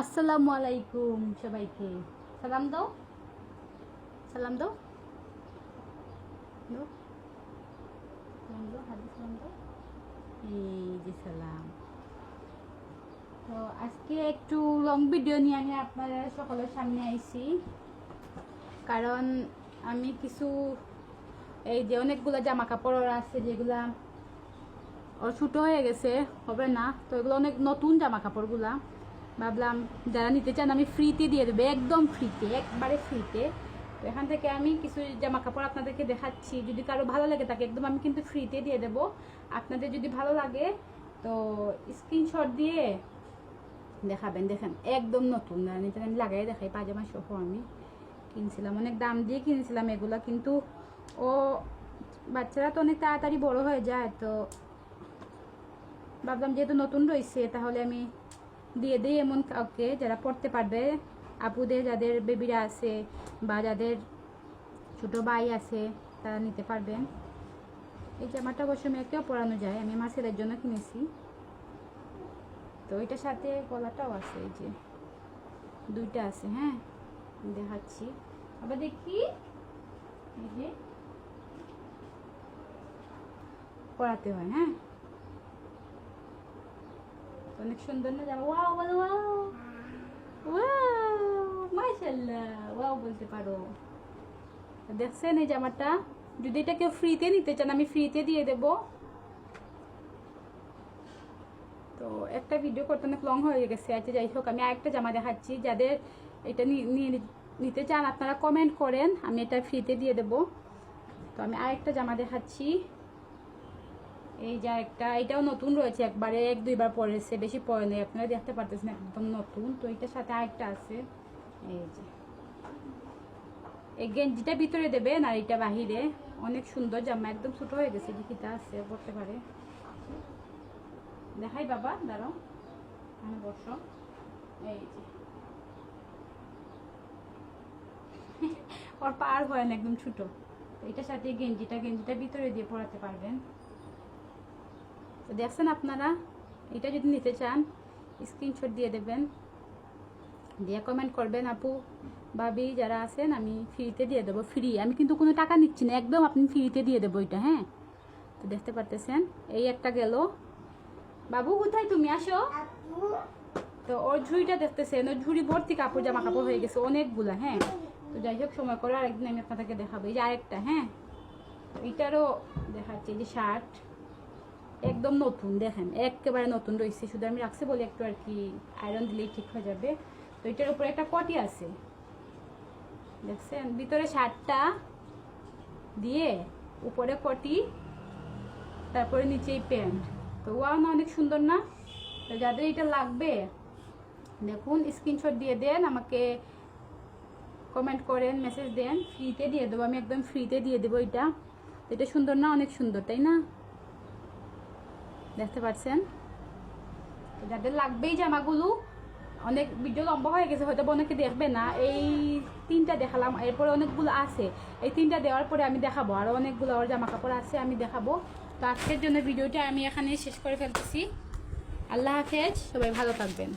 আসসালামু আলাইকুম সবাইকে। সালাম দাও। সালাম দাও। সালাম তো আজকে একটু লং ভিডিও নিয়ে আমি আপনাদের সকলের সামনে আইছি। কারণ আমি কিছু, এই যে অনেকগুলো জামা কাপড় আছে যেগুলা ছোটো হয়ে গেছে, হবে না? তো এগুলো অনেক নতুন জামা কাপড়গুলা ভাবলাম, যারা নিতে চান, আমি ফ্রিতে দিয়ে দেবো, একদম ফ্রিতে একবারে ফ্রিতে তো এখান থেকে আমি কিছু জামা কাপড় আপনাদেরকে দেখাচ্ছি। যদি কারও ভালো লাগে তাকে একদম আমি কিন্তু ফ্রিতে দিয়ে দেব। আপনাদের যদি ভালো লাগে, তো স্ক্রিনশট দিয়ে দেখাবেন। দেখেন, একদম নতুন। নিতে আমি লাগাই দেখাই, পাজামা সহ আমি কিনছিলাম। অনেক দাম দিয়ে কিনেছিলাম এগুলো, কিন্তু ও বাচ্চারা তো অনেক তাড়াতাড়ি বড় হয়ে যায়, তো ভাবলাম যেহেতু নতুন রয়েছে, তাহলে আমি দিয়ে দিই এমন কাউকে যারা পড়তে পারবে। আপুদের যাদের বেবিরা আছে বা যাদের ছোটো ভাই আছে, তারা নিতে পারবেন। এই জামাটা অবশ্য মেয়েকেও পরানো যায়, আমি আমার ছেলের জন্য কিনেছি। তো এটার সাথে গলাটাও আছে, এই যে দুইটা আছে হ্যাঁ? দেখাচ্ছি। আবার দেখি। এই যে। পরাতে হয় হ্যাঁ? অনেক সুন্দর না জামা ওয়াও বলো ওয়াও ওয়াও মাশাআল্লাহ ওয়াও বলতে পারো। দেখছেন এই জামাটা? যদি এটা কেউ ফ্রিতে নিতে চান, আমি ফ্রিতে দিয়ে দেব। তো একটা ভিডিও করতে অনেক লং হয়ে গেছে আচ্ছা যাই হোক, আমি আরেকটা জামা দেখাচ্ছি। যাদের এটা নিয়ে নিতে চান, আপনারা কমেন্ট করেন, আমি এটা ফ্রিতে দিয়ে দেব। তো আমি আরেকটা জামা দেখাচ্ছি। এই যা একটা এটাও নতুন রয়েছে, একবারে এক দুইবার পরেছে, বেশি পরে নেই, আপনারা দেখতে পারতেছেন একদম নতুন। তো এটার সাথে আরেকটা আছে, এই যে। এই গেঞ্জিটা ভিতরে দেবে আর এটা বাহিরে। অনেক সুন্দর জামা, একদম ছোট হয়ে গেছে দিকিটা আছে, পড়তে পারে। দেখাই বাবা, দাঁড়াও। বসো। এই যে। ওর পার হয় না, একদম ছোট। এটার সাথে গেঞ্জিটা গেঞ্জিটা ভিতরে দিয়ে পরাতে পারবেন। তো দেখছেন আপনারা? এটা যদি নিতে চান স্ক্রিনশট দিয়ে দেবেন। দিয়ে কমেন্ট করবেন আপু ভাবি যারা আছেন আমি ফ্রিতে দিয়ে দেবো ফ্রি আমি কিন্তু কোনো টাকা নিচ্ছি না একদম আপনি ফ্রিতে দিয়ে দেবো এটা হ্যাঁ? তো দেখতে পারতেছেন এই একটা গেল। বাবু কোথায় তুমি? আসো। তো ওর ঝুড়িটা দেখতেছেন ওর ঝুড়ি ভর্তি কাপড় জামা কাপড় হয়ে গেছে অনেকগুলা হ্যাঁ? তো যাই হোক সময় করে আরেকদিন আমি আপনাদেরকে দেখাবো। এই যে আরেকটা হ্যাঁ? এটারও দেখাচ্ছি এই যে শার্ট একদম নতুন, দেখেন। একেবারে নতুন রয়েছে। শুধু আমি রাখছি বলে একটু আর কি আয়রন দিলেই ঠিক হয়ে যাবে। তো এটার উপরে একটা কটি আছে। দেখছেন? ভিতরে শার্টটা দিয়ে উপরে কটি তারপরে নিচেই প্যান্ট তো ওয়াও না, অনেক সুন্দর না? তো যাদের এটা লাগবে, দেখুন স্ক্রিনশট দিয়ে দেন, আমাকে কমেন্ট করেন মেসেজ দেন ফ্রিতে দিয়ে দেবো। আমি একদম ফ্রিতে দিয়ে দেবো এটা। এটা সুন্দর না? অনেক সুন্দর, তাই না? দেখতে পাচ্ছেন? যাদের লাগবে এই জামাগুলো। অনেক ভিডিও লম্বা হয়ে গেছে, হয়তো অনেকে দেখবে না। এই তিনটা দেখালাম, এরপরে অনেকগুলো আছে। এই তিনটা দেওয়ার পরে আমি দেখাবো। আরও অনেকগুলো আর জামা কাপড় আছে, আমি দেখাবো। তো আজকের জন্য ভিডিওটা আমি এখানে শেষ করে ফেলতেছি। আল্লাহ হাফেজ, সবাই ভালো থাকবেন।